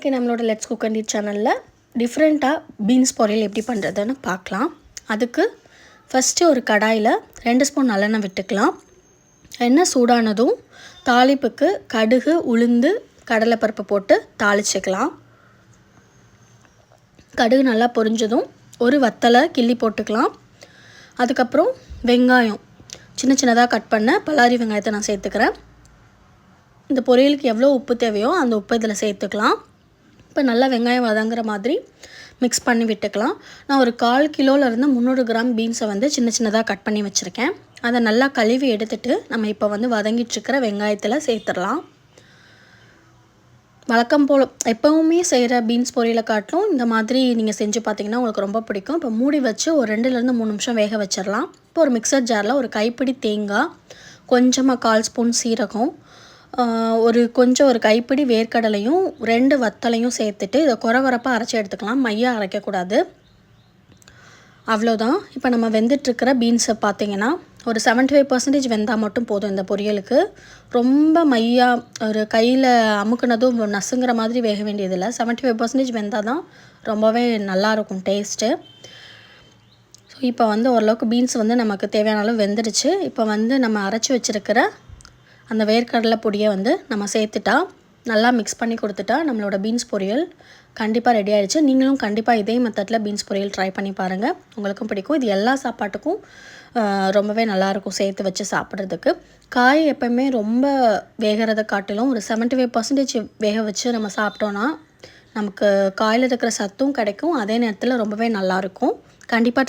இன்றைக்கி நம்மளோட let's cook and சேனலில் டிஃப்ரெண்ட்டாக பீன்ஸ் பொரியல் எப்படி பண்ணுறதுன்னு பார்க்கலாம். அதுக்கு ஃபஸ்ட்டு ஒரு கடாயில் ரெண்டு ஸ்பூன் நல்லெண்ணெய் விட்டுக்கலாம். எண்ணெய் சூடானதும் தாளிப்புக்கு கடுகு உளுந்து கடலைப்பருப்பு போட்டு தாளிச்சிக்கலாம். கடுகு நல்லா பொரிஞ்சதும் ஒரு வத்தலை கிள்ளி போட்டுக்கலாம். அதுக்கப்புறம் வெங்காயம் சின்ன சின்னதாக கட் பண்ண பல்லாரி வெங்காயத்தை நான் சேர்த்துக்கிறேன். இந்த பொரியலுக்கு எவ்வளோ உப்பு தேவையோ அந்த உப்பு இதில் சேர்த்துக்கலாம். இப்போ நல்லா வெங்காயம் வதங்குற மாதிரி மிக்ஸ் பண்ணி விட்டுக்கலாம். நான் ஒரு கால் கிலோலேருந்து முந்நூறு கிராம் பீன்ஸை வந்து சின்ன சின்னதாக கட் பண்ணி வச்சுருக்கேன். அதை நல்லா கழுவி எடுத்துட்டு நம்ம இப்போ வந்து வதங்கிட்டுருக்கிற வெங்காயத்தில் சேர்த்துடலாம். வழக்கம் போல் எப்போவுமே செய்கிற பீன்ஸ் பொரியலை காட்டிலும் இந்த மாதிரி நீங்கள் செஞ்சு பார்த்தீங்கன்னா உங்களுக்கு ரொம்ப பிடிக்கும். இப்போ மூடி வச்சு ஒரு ரெண்டுலேருந்து மூணு நிமிஷம் வேக வச்சிடலாம். இப்போ ஒரு மிக்சர் ஜாரில் ஒரு கைப்பிடி தேங்காய் கொஞ்சமாக கால் ஸ்பூன் சீரகம் ஒரு கொஞ்சம் ஒரு கைப்பிடி வேர்க்கடலையும் ரெண்டு வத்தலையும் சேர்த்துட்டு இதை குறகுறப்பாக அரைச்சி எடுத்துக்கலாம். மையாக அரைக்கக்கூடாது. அவ்வளோதான். இப்போ நம்ம வெந்துட்டுருக்கிற பீன்ஸை பார்த்தீங்கன்னா ஒரு செவன்ட்டி ஃபைவ் பர்சன்டேஜ் வெந்தால் மட்டும் போதும் இந்த பொரியலுக்கு. ரொம்ப மையாக ஒரு கையில் அமுக்குனதும் நசுங்கிற மாதிரி வேக வேண்டியதில்லை. செவன்ட்டி ஃபைவ் பர்சன்டேஜ் வெந்தால் தான் ரொம்பவே நல்லாயிருக்கும் டேஸ்ட்டு ஸோ இப்போ வந்து ஓரளவுக்கு பீன்ஸ் வந்து நமக்கு தேவையான அளவு வெந்துடுச்சு. இப்போ வந்து நம்ம அரைச்சி வச்சுருக்கிற அந்த வேர்க்கடலை பொடியை வந்து நம்ம சேர்த்துட்டா நல்லா மிக்ஸ் பண்ணி கொடுத்துட்டா நம்மளோட பீன்ஸ் பொரியல் கண்டிப்பாக ரெடி ஆகிடுச்சு நீங்களும் கண்டிப்பாக இதே மெத்தடில் பீன்ஸ் பொரியல் ட்ரை பண்ணி பாருங்கள் உங்களுக்கும் பிடிக்கும். இது எல்லா சாப்பாட்டுக்கும் ரொம்பவே நல்லாயிருக்கும் சேர்த்து வச்சு சாப்பிட்றதுக்கு. காய் எப்போயுமே ரொம்ப வேகிறத காட்டிலும் ஒரு செவன்ட்டி ஃபைவ் பர்சன்டேஜ் வேக வச்சு நம்ம சாப்பிட்டோன்னா நமக்கு காயில் இருக்கிற சத்தும் கிடைக்கும். அதே நேரத்தில் ரொம்பவே நல்லாயிருக்கும் கண்டிப்பாக ட்ரை